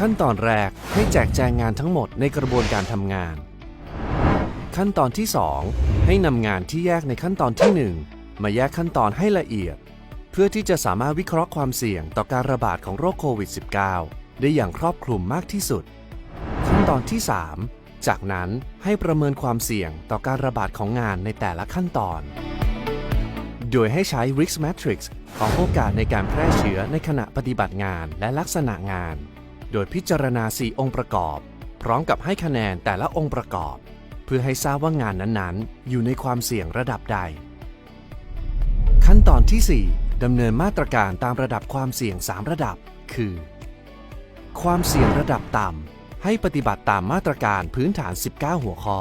ขั้นตอนแรกให้แจกแจงงานทั้งหมดในกระบวนการทำงาน ขั้นตอนที่ 2 ให้นำงานที่แยกในขั้นตอนที่ 1 มาแยกขั้นตอนให้ละเอียด เพื่อที่จะสามารถวิเคราะห์ความเสี่ยงต่อการระบาดของโรคโควิด -19 ได้อย่างครอบคลุมมากที่สุด ขั้นตอนที่ 3 จากนั้นให้ประเมินความเสี่ยงต่อการระบาดของงานในแต่ละขั้นตอน โดยให้ใช้ Risk Matrix ของโอกาสในการแพร่เชื้อในขณะปฏิบัติงานและลักษณะงาน โดยพิจารณา 4 องค์ประกอบ พร้อมกับให้คะแนนแต่ละองค์ประกอบ เพื่อให้ทราบว่างานนั้นๆ อยู่ในความเสี่ยงระดับใด ขั้นตอนที่ 4ดำเนินมาตรการตามระดับความเสี่ยง 3 ระดับ คือ ความเสี่ยงระดับต่ำ ให้ปฏิบัติตามมาตรการพื้นฐาน 19 หัวข้อ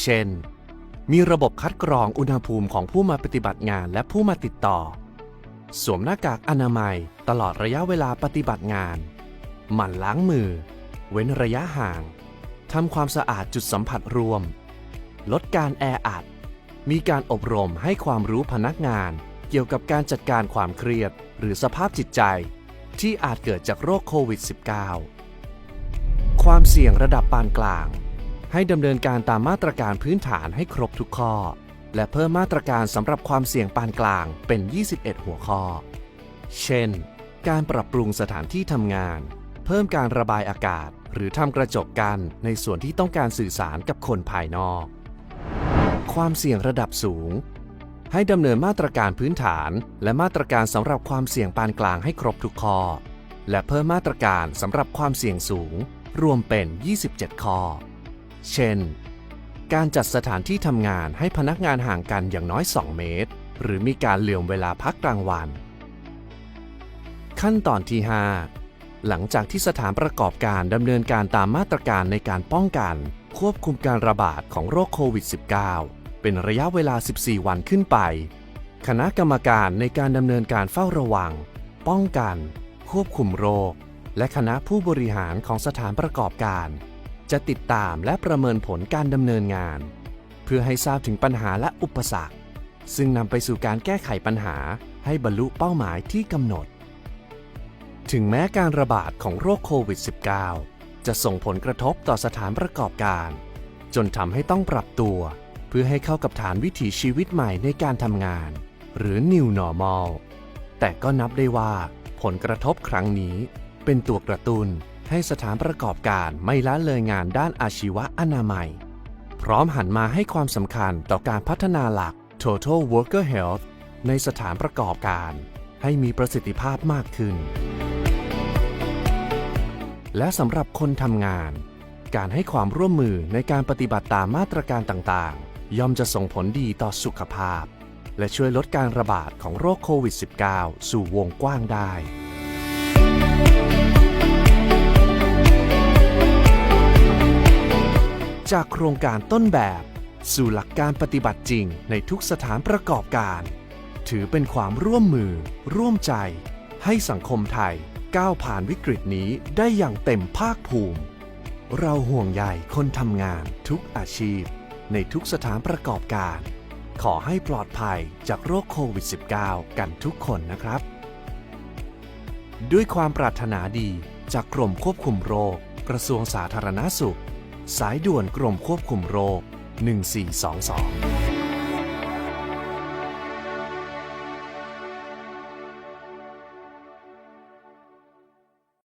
เช่น มีระบบคัดกรองอุณหภูมิของผู้มาปฏิบัติงานและผู้มาติดต่อ สวมหน้ากากอนามัยตลอดระยะเวลาปฏิบัติงาน หมั่นล้างมือ เว้นระยะห่าง ทำความสะอาดจุดสัมผัสรวม ลดการแออัด มีการอบรมให้ความรู้พนักงาน เกี่ยวกับการจัดการความเครียด หรือสภาพจิตใจ ที่อาจเกิดจากโรคโควิด -19 ความเสี่ยงระดับปานกลาง ให้ดำเนินการตามมาตรการพื้นฐานให้ครบทุกข้อ และเพิ่มมาตรการสำหรับความเสี่ยงปานกลางเป็น 21 หัวข้อ เช่น การปรับปรุงสถานที่ทำงาน เพิ่มการระบายอากาศ หรือทำกระจกกันในส่วนที่ต้องการสื่อสารกับคนภายนอก ความเสี่ยงระดับสูง ให้ดำเนินมาตรการพื้นฐาน และมาตรการสำหรับความเสี่ยงปานกลางให้ครบทุกข้อ และเพิ่มมาตรการสำหรับความเสี่ยงสูง รวมเป็น 27 ข้อ เช่น การจัดสถานที่ทำงานให้พนักงานห่างกันอย่างน้อย 2 เมตร หรือมีการเหลื่อมเวลาพักกลางวัน ขั้นตอนที่ 5 หลังจากที่สถานประกอบการดำเนินการตามมาตรการในการป้องกันควบคุมการระบาดของโรคโควิด -19 เป็นระยะเวลา 14 วันขึ้นไป คณะกรรมการในการดำเนินการเฝ้าระวัง ป้องกัน ควบคุมโรค และคณะผู้บริหารของสถานประกอบการ จะติดตามและประเมินผลการดำเนินงาน เพื่อให้ทราบถึงปัญหาและอุปสรรค ซึ่งนำไปสู่การแก้ไขปัญหาให้บรรลุเป้าหมายที่กำหนด ถึงแม้การระบาดของโรคโควิด -19 จะส่งผลกระทบต่อสถานประกอบการ จนทำให้ต้องปรับตัว เพื่อให้เข้ากับฐานวิถีชีวิตใหม่ในการทำงาน หรือ New Normal แต่ก็นับได้ว่า ผลกระทบครั้งนี้ เป็นตัวกระตุ้นให้สถานประกอบการไม่ละเลยงานด้านอาชีวะอนามัย พร้อมหันมาให้ความสำคัญต่อการพัฒนาหลัก Total Worker Health ในสถานประกอบการ ให้มีประสิทธิภาพมากขึ้น และสำหรับคนทำงาน การให้ความร่วมมือในการปฏิบัติตามมาตรการต่างๆ ย่อมจะส่งผลดีต่อสุขภาพ และช่วยลดการระบาดของโรคโควิด -19 สู่วงกว้างได้ จากโครงการต้นแบบ สู่หลักการปฏิบัติจริงในทุกสถานประกอบการ ถือเป็นความร่วมมือ ร่วมใจ ให้สังคมไทยก้าวผ่านวิกฤตนี้ได้อย่างเต็มภาคภูมิ เราห่วงใยคนทำงานทุกอาชีพ ในทุกสถานประกอบการ ขอให้ปลอดภัยจากโรคโควิด -19 กันทุกคนนะครับ ด้วยความปรารถนาดีจากกรมควบคุมโรค กระทรวงสาธารณาสุข สายด่วนกรมควบคุมโรค 1422